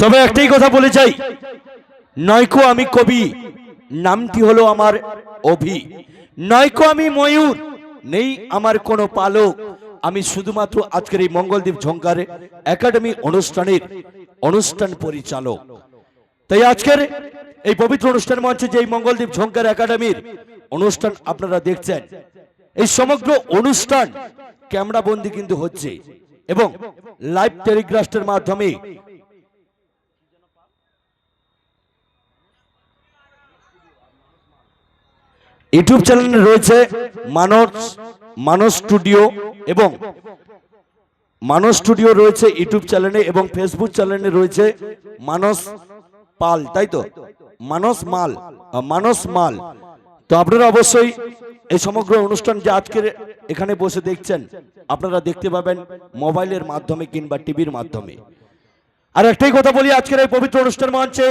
তবে একটাই কথা বলে যাই। নয়কো আমি কবি, নামটি হলো আমার অভি। নয়কো আমি ময়ূর, নেই আমার কোনো পালক। আমি শুধুমাত্র আজকের এই মঙ্গলদ্বীপ ঝঙ্কার একাডেমি অনুষ্ঠানের অনুষ্ঠান পরিচালক। তাই আজকের এই পবিত্র অনুষ্ঠান মঞ্চে যে মঙ্গলদ্বীপ ঝঙ্কার একাডেমির অনুষ্ঠান আপনারা দেখছেন, এই সমগ্র অনুষ্ঠান ক্যামেরা বন্দি কিন্তু হচ্ছে এবং লাইভ টেলিগ্রাস্টের মাধ্যমে ইউটিউব চ্যানেলে রয়েছে মানস মানস স্টুডিও এবং মানস স্টুডিও রয়েছে ইউটিউব চ্যানেলে এবং ফেসবুক চ্যানেলে রয়েছে মানস পাল, তাই তো? মানস মাল মানস মাল। তো আপনারা অবশ্যই এই সমগ্র অনুষ্ঠান যে আজকের এখানে বসে দেখছেন, আপনারা দেখতে পাবেন মোবাইলের মাধ্যমে কিংবা টিভির মাধ্যমে। আর একটাই কথা বলি, আজকের এই পবিত্র অনুষ্ঠান মঞ্চে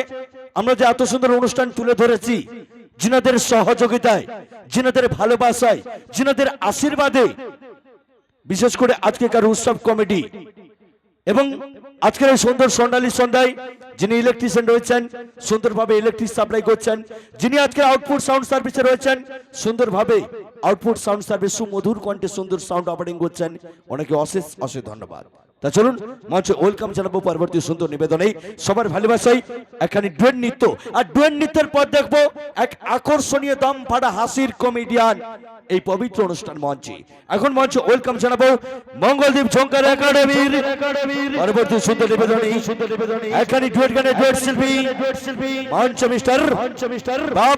আমরা যে এত সুন্দর অনুষ্ঠান তুলে ধরেছি জিনাদের সহযোগিতায়, জিনাদের ভালোবাসায়, জিনাদের আশীর্বাদে। বিশেষ করে আজকেকার উৎসব কমিটি। এবং আজকের এই সুন্দর সন্ধ্যালী সন্ধ্যায় যিনি ইলেকট্রিশিয়ান রয়েছেন, সুন্দরভাবে ইলেকট্রিক সাপ্লাই করছেন, যিনি আজকে আউটপুট সাউন্ড সার্ভিসে রয়েছেন, সুন্দরভাবে আউটপুট সাউন্ড সার্ভিস সুমধুর কণ্ঠে সুন্দর সাউন্ড অপারেটিং করছেন। অনেকে অশেষ অশেষ ধন্যবাদ। তা চলুন মঞ্চে ওয়েলকাম জানাব পরবর্তী সুন্দর নিবেদনে। সবার ভালোবাসাই এখানে ডুয়েন নৃত্য। আর ডুয়েন নৃত্যের পর দেখব এক আকর্ষণীয় দম ফাটা হাসির কমেডিয়ান এই পবিত্র অনুষ্ঠান মঞ্চে। এখন মঞ্চে ওয়েলকাম জানাব মঙ্গলদ্বীপ ঝঙ্কার একাডেমির। পরবর্তী সুন্দর নিবেদনে এখানে ডুয়েট গানে ডুয়েট শিল্পী। মঞ্চ মিস্টার মঞ্চ মিস্টার